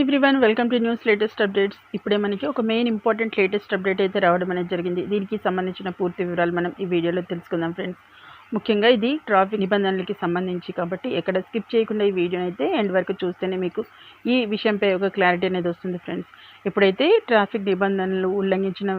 Everyone welcome to news latest updates. ఇప్పుడే మనకి ఒక మెయిన్ ఇంపార్టెంట్ లేటెస్ట్ అప్డేట్ అయితే రావడం అనేది జరిగింది. దీనికి సంబంధించిన పూర్తి వివరాలు మనం ఈ వీడియోలో తెలుసుకుందాం ఫ్రెండ్స్. ముఖ్యంగా ఇది ట్రాఫిక్ నిబంధనలకి సంబంధించి కాబట్టి ఎక్కడ స్కిప్ చేయకుండా ఈ వీడియోని అయితే ఎండ్ వరకు చూస్తేనే మీకు ఈ విషయంపై ఒక క్లారిటీ అనేది వస్తుంది ఫ్రెండ్స్. ఇప్పుడైతే ట్రాఫిక్ నిబంధనలు ఉల్లంఘించిన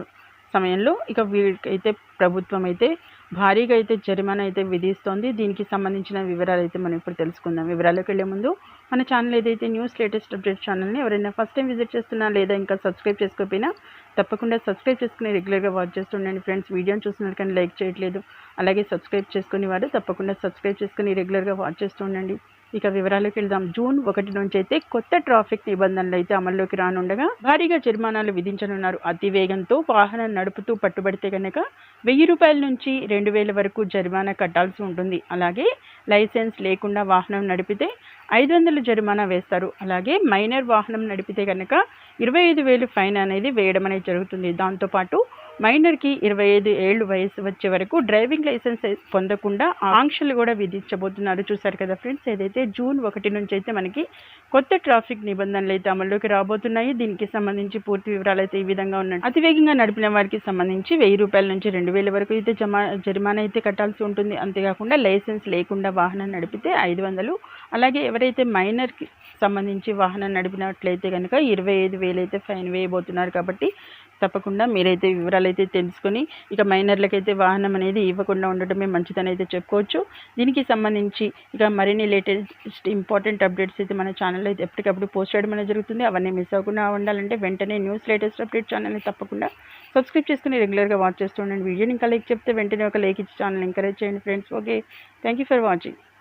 సమయంలో ఇక వీరికైతే ప్రభుత్వం అయితే భారీగా అయితే జరిమానా అయితే విధిస్తోంది. దీనికి సంబంధించిన వివరాలు అయితే మనం ఇప్పుడు తెలుసుకుందాం. వివరాలకు వెళ్ళే ముందు మన ఛానల్ ఏదైతే న్యూస్ లేటెస్ట్ అప్డేట్ ఛానల్ని ఎవరైనా ఫస్ట్ టైం విజిట్ చేస్తున్నా లేదా ఇంకా సబ్స్క్రైబ్ చేసుకోకపోయినా తప్పకుండా సబ్స్క్రైబ్ చేసుకుని రెగ్యులర్గా వాచ్ చేస్తుండండి ఫ్రెండ్స్. వీడియోని చూస్తున్నారు కానీ లైక్ చేయట్లేదు. అలాగే సబ్స్క్రైబ్ చేసుకుని వారు తప్పకుండా సబ్స్క్రైబ్ చేసుకుని రెగ్యులర్గా వాచ్ చేస్తుండండి ఇక వివరాలకు వెళ్దాం. జూన్ ఒకటి నుంచి అయితే కొత్త ట్రాఫిక్ నిబంధనలు అయితే అమల్లోకి రానుండగా భారీగా జరిమానాలు విధించనున్నారు. అతి వేగంతో వాహనం నడుపుతూ పట్టుబడితే కనుక వెయ్యి రూపాయల నుంచి రెండు వేల వరకు జరిమానా కట్టాల్సి ఉంటుంది. అలాగే లైసెన్స్ లేకుండా వాహనం నడిపితే ఐదు వందలు జరిమానా వేస్తారు. అలాగే మైనర్ వాహనం నడిపితే కనుక ఇరవై ఐదు వేలు ఫైన్ అనేది వేయడం అనేది జరుగుతుంది. దాంతోపాటు మైనర్కి ఇరవై ఐదు ఏళ్ళు వయసు వచ్చే వరకు డ్రైవింగ్ లైసెన్స్ పొందకుండా ఆంక్షలు కూడా విధించబోతున్నారు. చూసారు కదా ఫ్రెండ్స్ ఏదైతే జూన్ ఒకటి నుంచి అయితే మనకి కొత్త ట్రాఫిక్ నిబంధనలు అయితే అమల్లోకి రాబోతున్నాయి. దీనికి సంబంధించి పూర్తి వివరాలు అయితే ఈ విధంగా ఉన్నాయి. అతివేగంగా నడిపిన వారికి సంబంధించి వెయ్యి రూపాయల నుంచి రెండు వేల వరకు అయితే జమా జరిమానా అయితే కట్టాల్సి ఉంటుంది. అంతేకాకుండా లైసెన్స్ లేకుండా వాహనం నడిపితే ఐదు వందలు అలాగే ఎవరైతే మైనర్కి సంబంధించి వాహనం నడిపినట్లయితే కనుక ఇరవై ఐదు వేలైతే ఫైన్ వేయబోతున్నారు కాబట్టి తప్పకుండా మీరైతే వివరాలు అయితే తెలుసుకొని ఇక మైనర్లకైతే వాహనం అనేది ఇవ్వకుండా ఉండటమే మంచిదని అయితే చెప్పుకోవచ్చు. దీనికి సంబంధించి ఇక మరిన్ని లేటెస్ట్ ఇంపార్టెంట్ అప్డేట్స్ అయితే మన ఛానల్లో అయితే ఎప్పటికప్పుడు పోస్ట్ చేయడం అనేది జరుగుతుంది. అవన్నీ మిస్ అవ్వకుండా ఉండాలంటే వెంటనే న్యూస్ లేటెస్ట్ అప్డేట్ ఛానల్ని తప్పకుండా సబ్స్క్రైబ్ చేసుకుని రెగ్యులర్గా వాచ్ చేస్తుండండి వీడియోని ఇంకా లైక్ చెప్తే వెంటనే ఒక లైక్ ఇచ్చి ఛానల్ ఎంకరేజ్ చేయండి friends. Okay. Thank you for watching.